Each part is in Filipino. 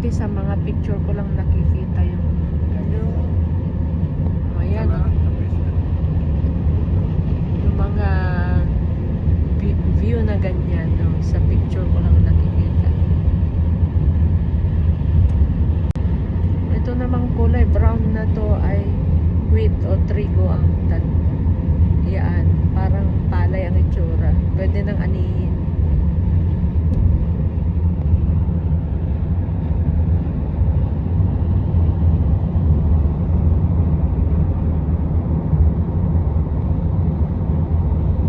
Dati sa mga picture ko lang nakikita yung ano. Oh, ayan. Yung mga vi- view na ganyan no, sa picture ko lang nakikita. Ito namang kulay brown na to ay wheat o trigo ang tan. Yan, parang palay ang itsura. Pwede nang anihin.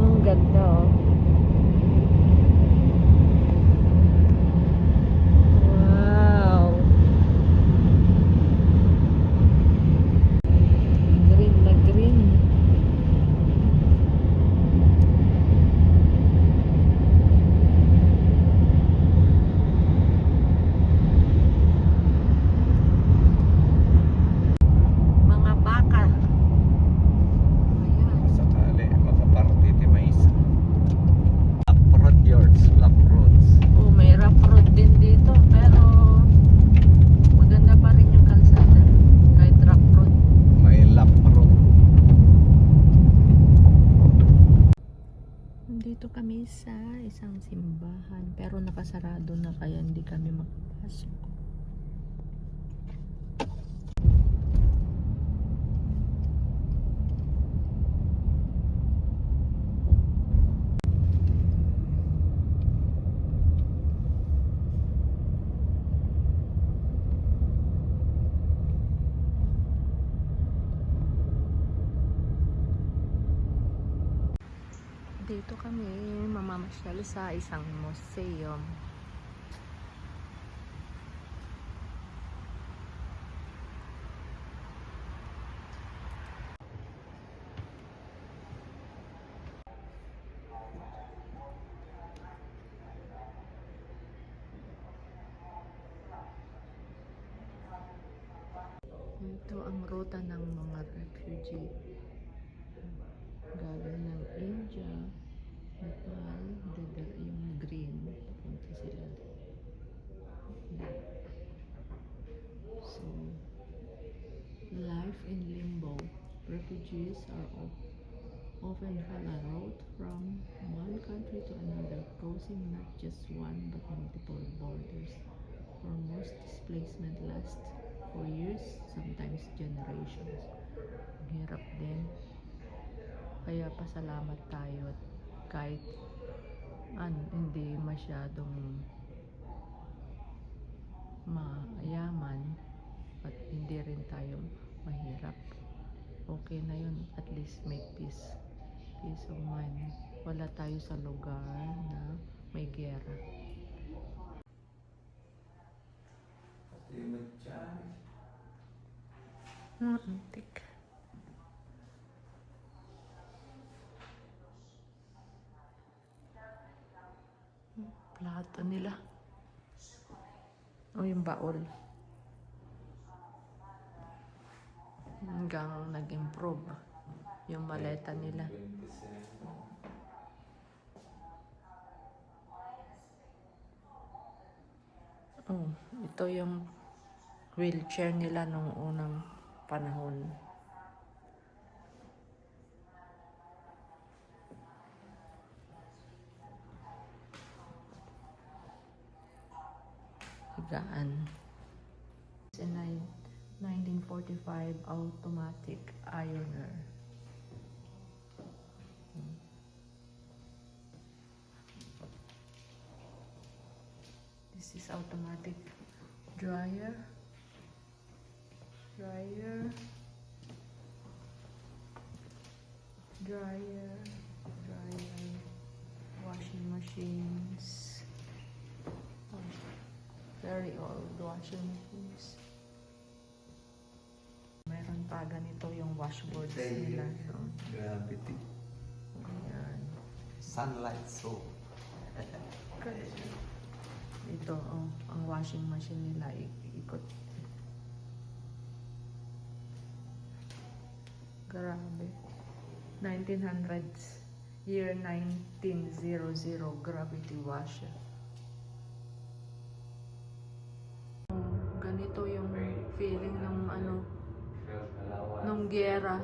Ang ganda oh. Wow. Green na green. Mga baka. Ayan. Sakali, makaparty ti mais. Black Road, George. Black Roads. Oh, may rough road din dito, pero maganda pa rin yung kalsada. Kahit rough road. May lap road. Nandito kami sa isang simbahan, pero nakasarado na kaya hindi kami makapasok. Dito kami mamamasyal sa isang museum. Ito ang ruta ng mga refugee Refugees are of, often on from one country to another, crossing not just one but multiple borders. For most, displacement lasts for years, sometimes generations. Ang hirap din. Kaya pasalamat tayo kahit ano, hindi masyadong mayaman at hindi rin tayo mahirap. Okay na yun. At least may peace. Peace of mind. Wala tayo sa lugar na may gera. Ah, antik. Plato nila. O yung baol. Hanggang nag-improve yung maleta nila. Oh, ito yung wheelchair nila nung unang panahon. higaan. In nine- 1945 automatic ironer. This is automatic dryer. Dryer. Dryer. Dryer. Washing machines. Very old washing machines. pa ganito yung washboards nila. So, Gravity. Ayan. Sunlight soap. Ito, oh, ang washing machine nila, ikot. Grabe. 1900s. Year 1900 gravity washer. Nung gera.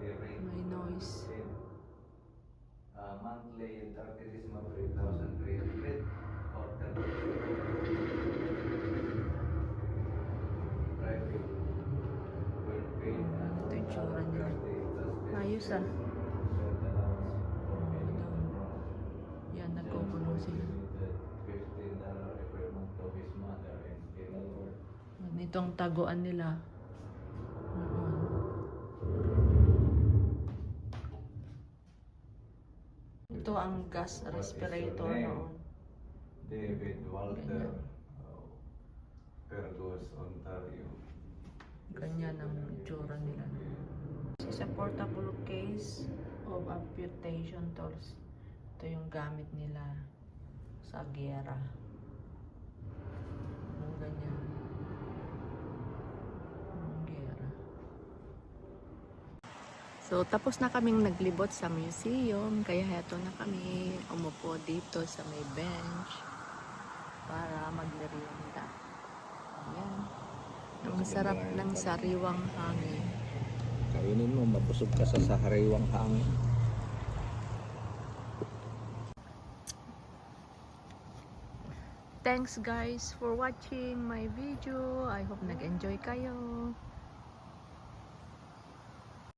May noise. Monthly, mga 3,300 or 10,000. Private. Ito yung tsura nila. Ayos ah. Yan, nagkukulo sila. Ganito ang taguan nila. Noon. Ito ang gas respirator noon. David Walter, Ganyan. uh, Fergus, Ontario. Ganyan ang itsura nila. This is a portable case of amputation tools. Ito yung gamit nila sa gera. Yung ganyan. Yung gera. So, tapos na kaming naglibot sa museum. Kaya heto na kami umupo dito sa may bench para maglerienda. Ayan. Ang sarap ng sariwang hangin. Kainin mo, mabusog ka sa sahariwang hangin. Thanks guys for watching my video. I hope nag-enjoy kayo.